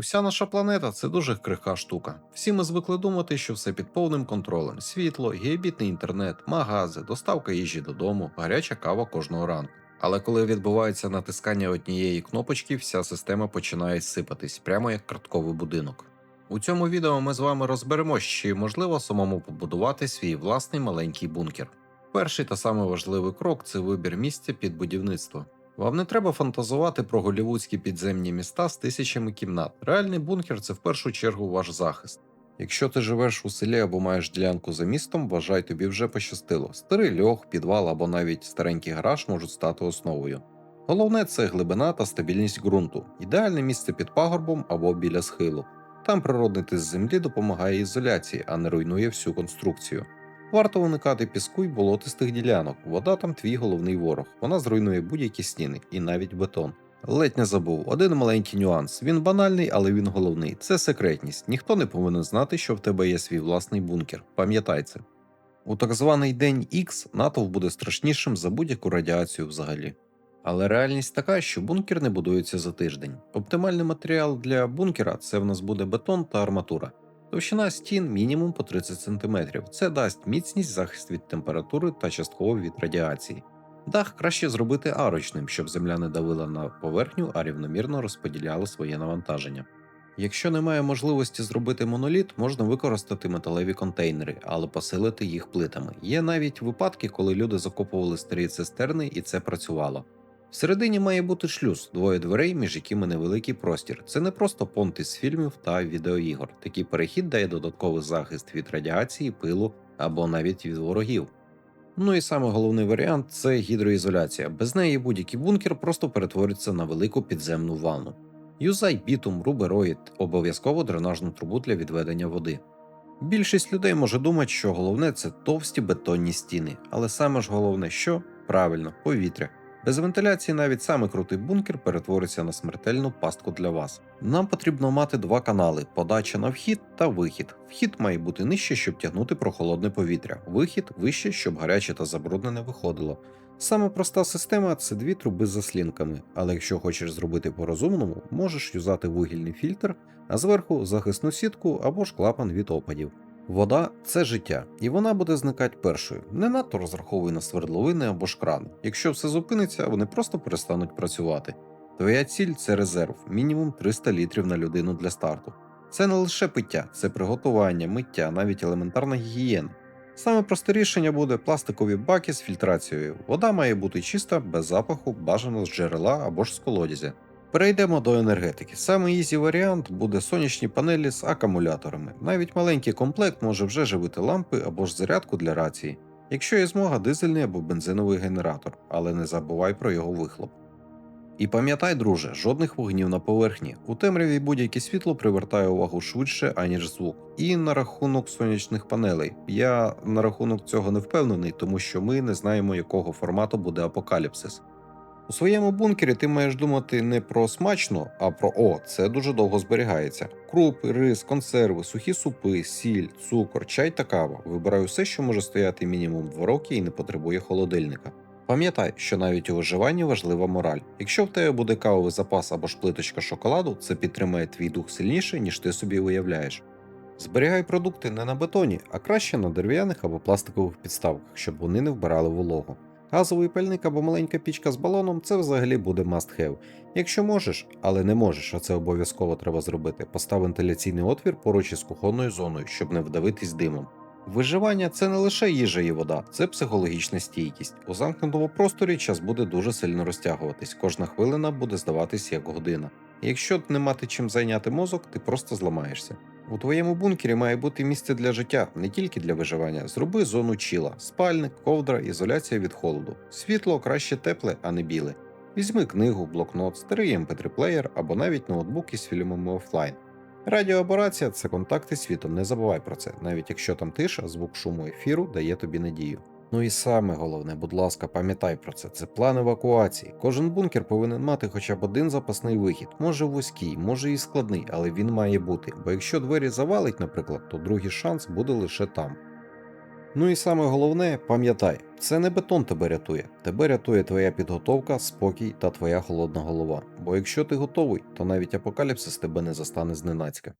Уся наша планета це дуже крихка штука. Всі ми звикли думати, що все під повним контролем: світло, гігабітний інтернет, магази, доставка їжі додому, гаряча кава кожного ранку. Але коли відбувається натискання однієї кнопочки, вся система починає сипатись, прямо як картковий будинок. У цьому відео ми з вами розберемо, чи можливо самому побудувати свій власний маленький бункер. Перший та самий важливий крок це вибір місця під будівництво. Вам не треба фантазувати про голівудські підземні міста з тисячами кімнат. Реальний бункер це в першу чергу ваш захист. Якщо ти живеш у селі або маєш ділянку за містом, вважай тобі вже пощастило. Старий льох, підвал або навіть старенький гараж можуть стати основою. Головне це глибина та стабільність ґрунту, ідеальне місце під пагорбом або біля схилу. Там природний тиск землі допомагає ізоляції, а не руйнує всю конструкцію. Варто уникати піску й болотистих ділянок. Вода там твій головний ворог. Вона зруйнує будь-які стіни і навіть бетон. Ледь не забув один маленький нюанс. Він банальний, але він головний. Це секретність. Ніхто не повинен знати, що в тебе є свій власний бункер. Пам'ятай це. У так званий день X натовп буде страшнішим за будь-яку радіацію взагалі. Але реальність така, що бункер не будується за тиждень. Оптимальний матеріал для бункера це в нас буде бетон та арматура. Товщина стін мінімум по 30 см. Це дасть міцність, захист від температури та частково від радіації. Дах краще зробити арочним, щоб земля не давила на поверхню, а рівномірно розподіляла своє навантаження. Якщо немає можливості зробити моноліт, можна використати металеві контейнери, але посилити їх плитами. Є навіть випадки, коли люди закопували старі цистерни і це працювало. Всередині має бути шлюз, двоє дверей, між якими невеликий простір. Це не просто понт із фільмів та відеоігор. Такий перехід дає додатковий захист від радіації, пилу або навіть від ворогів. Ну і саме головний варіант це гідроізоляція. Без неї будь-який бункер просто перетвориться на велику підземну ванну. Юзай бітум, рубероїд, обов'язково дренажну трубу для відведення води. Більшість людей може думати, що головне це товсті бетонні стіни, але саме ж головне, що правильно, повітря. Без вентиляції навіть саме крутий бункер перетвориться на смертельну пастку для вас. Нам потрібно мати два канали: подача на вхід та вихід. Вхід має бути нижче, щоб тягнути прохолодне повітря, вихід вище, щоб гаряче та забруднене виходило. Саме проста система це дві труби з заслінками, але якщо хочеш зробити по-розумному, можеш юзати вугільний фільтр, а зверху захисну сітку або ж клапан від опадів. Вода це життя, і вона буде зникати першою. Не надто розраховуй на свердловини або ж крани. Якщо все зупиниться, вони просто перестануть працювати. Твоя ціль це резерв, мінімум 300 літрів на людину для старту. Це не лише пиття, це приготування, миття, навіть елементарна гігієна. Саме просте рішення буде пластикові баки з фільтрацією. Вода має бути чиста, без запаху, бажано з джерела або ж з колодязя. Перейдемо до енергетики. Саме ізі варіант буде сонячні панелі з акумуляторами. Навіть маленький комплект може вже живити лампи або ж зарядку для рації. Якщо є змога, дизельний або бензиновий генератор, але не забувай про його вихлоп. І пам'ятай, друже, жодних вогнів на поверхні. У темряві будь-яке світло привертає увагу швидше, аніж звук. І на рахунок сонячних панелей. Я на рахунок цього не впевнений, тому що ми не знаємо, якого формату буде апокаліпсис. У своєму бункері ти маєш думати не про смачно, а про о, це дуже довго зберігається. Крупи, рис, консерви, сухі супи, сіль, цукор, чай та кава. Вибирай усе, що може стояти мінімум 2 роки і не потребує холодильника. Пам'ятай, що навіть у виживанні важлива мораль. Якщо в тебе буде кавовий запас або ж плиточка шоколаду, це підтримає твій дух сильніше, ніж ти собі уявляєш. Зберігай продукти не на бетоні, а краще на дерев'яних або пластикових підставках, щоб вони не вбирали вологу. Газовий пальник або маленька пічка з балоном це взагалі буде must have. Якщо можеш, але не можеш, а це обов'язково треба зробити, постав вентиляційний отвір поруч із кухонною зоною, щоб не вдавитись димом. Виживання це не лише їжа і вода, це психологічна стійкість. У замкнутому просторі час буде дуже сильно розтягуватись, кожна хвилина буде здаватись як година. Якщо не мати чим зайняти мозок, ти просто зламаєшся. У твоєму бункері має бути місце для життя, не тільки для виживання. Зроби зону чіла, спальник, ковдра, ізоляція від холоду. Світло краще тепле, а не біле. Візьми книгу, блокнот, старий mp3 плеєр або навіть ноутбук із фільмами офлайн. Радіоаборація це контакти з світом, не забувай про це, навіть якщо там тиша, звук шуму ефіру дає тобі надію. Ну і саме головне, будь ласка, пам'ятай про це. Це план евакуації. Кожен бункер повинен мати хоча б один запасний вихід. Може вузький, може і складний, але він має бути. Бо якщо двері завалить, наприклад, то другий шанс буде лише там. Ну і саме головне, пам'ятай, це не бетон тебе рятує. Тебе рятує твоя підготовка, спокій та твоя холодна голова. Бо якщо ти готовий, то навіть апокаліпсис тебе не застане зненацька.